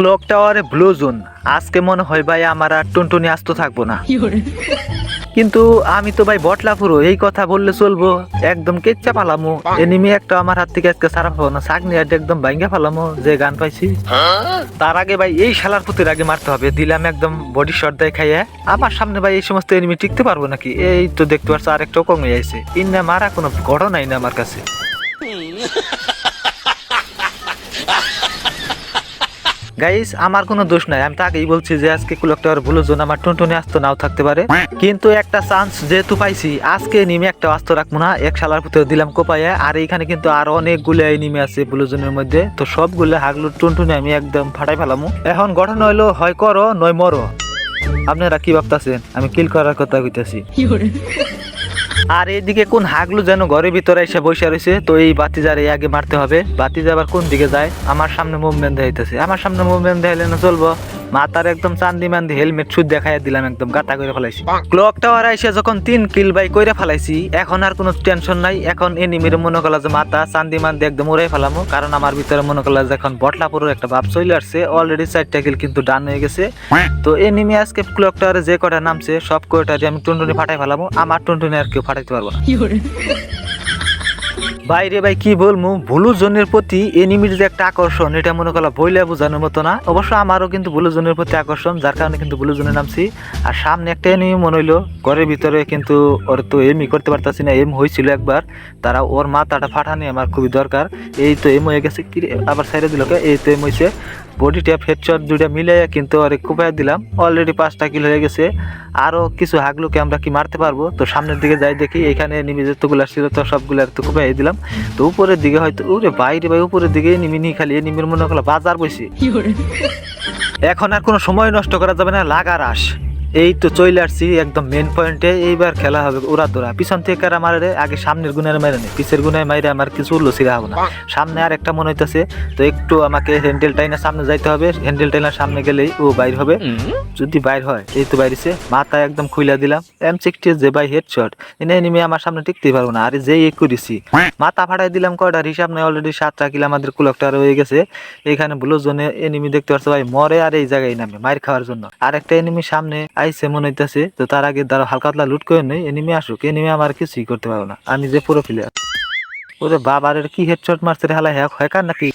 Clock টাওয়ারে blue zone. আজকে মনে হয় ভাই আমার আর টুনটুনি আসতে থাকব না। কিন্তু আমি তো ভাই বটলা পুরো এই কথা বললে চলবো। একদম কেচ্চা পালামো। এনিমি একটা আমার হাত থেকে আজকে সারা পাবো না। আড্ডা একদম ভাঙ্গা পালামো যে গান পাইছি। তার আগে ভাই এই শালার পুতির আগে মারতে হবে। দিলাম একদম বডি শট দেয় খাইয়ে। আমার সামনে ভাই এই সমস্ত এনিমি টিকতে পারব নাকি? এই তো দেখতে পাচ্ছ আরেকটাও কমে যাইছে। ইন্না মারা কোনো ঘটনাই না আমার কাছে। গাইস আমার কোনো দোষ নাই। আমি তো আগেই বলছি যে আজকে কুলকটার ভুলো জন্য আমার টুনটুনি আসতো নাও থাকতে পারে। কিন্তু একটা চান্স যেহেতু পাইছি আজকে নিমে একটা আস্ত রাখব না। এক শালার ভিতরে দিলাম কোপাইয়া আর এইখানে কিন্তু আরও অনেকগুলো নিমে আছে ভুলো ব্লুজনের মধ্যে। তো সবগুলো হাগলু টুনটুনি আমি একদম ফাটাই ফেলামু। এখন গঠন হইল হয় করো নয় মরো। আপনারা কি ভাবতাছেন? আমি কিল করার কথা কইতাছি। আর এইদিকে কোন হাগলু যেন ঘরের ভিতরে এসে বসে রয়েছে, তো এই বাতিজার এই আগে মারতে হবে। বাতিজা আবার কোন দিকে যায়? আমার সামনে মুভমেন্ট দেখাইতেছে। আমার সামনে মুভমেন্ট দেখাইলে না চলবো? মাথার একদম চান্দি মান্দি হেলমেট সুদ দেখাই দিলাম একদম গাতা করে ফেলাইছি। ক্লক টাওয়ার এসে যখন তিন কিল বাই কইরা ফেলাইছি এখন আর কোনো টেনশন নাই এখন এনিমির মনে করলা যে মাথা চান্দি মান্দি একদম উড়াই ফেলামো কারণ আমার ভিতরে মনে করলা যে এখন বটলাপুরের একটা ভাব চলে আসছে অলরেডি চারটা কিল কিন্তু ডান হয়ে গেছে। তো এনিমি আজকে ক্লক টাওয়ারে যে কটা নামছে সব কয়টারে আমি টুনটুনি ফাটাই ফেলামো আমার টুনটুনি আর কেউ ফাটাইতে পারব না। বাইরে ভাই, কি বলব ভুলু জনের প্রতি এনিমির যে একটা আকর্ষণ, এটা মনে করলাম বইলে বোঝানোর মতো না। অবশ্য আমারও কিন্তু ব্লু জনের প্রতি আকর্ষণ, যার কারণে কিন্তু ব্লু জনে নামছি। আর সামনে একটা এনিমি মনে হইল, ঘরের ভিতরে কিন্তু ওর তো এমই করতে পারতাছি না এম হয়েছিল একবার। তারা ওর মাথাটা ফাটানি আমার খুবই দরকার। এই তো এম হয়ে গেছে কি আবার সাইডে দিল এই তো এম হয়েছে বডি ট্যাপ হেডশট দুইটা মিলে কিন্তু আরে কুপায় দিলাম। অলরেডি পাঁচটা কিল হয়ে গেছে। আরও কিছু হাগলুকে আমরা কি মারতে পারব? তো সামনের দিকে যাই দেখি, এখানে নিমি যতগুলো ছিল তো সবগুলো আর তো কুপাই দিলাম। তো উপরের দিকে হয়তো ওরে বাইরে ভাই উপরের দিকে নিমি নি খালি নিমির মনে করল বাজার বসে এখন আর কোনো সময় নষ্ট করা যাবে না লাগার আস এই তো চলে আসছি একদম মেন পয়েন্টে এইবার খেলা হবে ওরা দোরা পিছন থেকে কারা মারে আগে সামনের গুণের মারে নেই পিছের গুণের মাইরে আমার কিছু লসিরা হবে না। সামনে আর একটা মনে হইতেছে তো একটু আমাকে হ্যান্ডেল টাইনা সামনে যাইতে হবে। হ্যান্ডেল টাইনার সামনে গেলেই ও বাইর হবে। যদি বাইর হয় এই তো বাইরেছে মাথা একদম খুইলা দিলাম। এম সিক্সটি যে বাই হেডশট এনে এনিমি আমার সামনে টিকতেই পারব না। আরে যেই এক করেছি। মাথা ফাটাই দিলাম কয়টার হিসাব নাই অলরেডি সাতটা কিলো আমাদের কুলকটার রয়ে গেছে। এখানে ব্লু জোনে এনিমি দেখতে পাচ্ছ ভাই মরে আর এই জায়গায় নামে মার খাওয়ার জন্য। আর একটা এনিমি সামনে আইসে মনে হইতেছে, তো তার আগে তারা হালকা পাতলা লুট করে নেই, এনিমে আসুক, এনিমে আমার কিছুই করতে পারব না। আমি যে পুরো প্লেয়ার ওরে বাবার, কি হেডশট মারছে হালা হ্যাক হয় কার নাকি?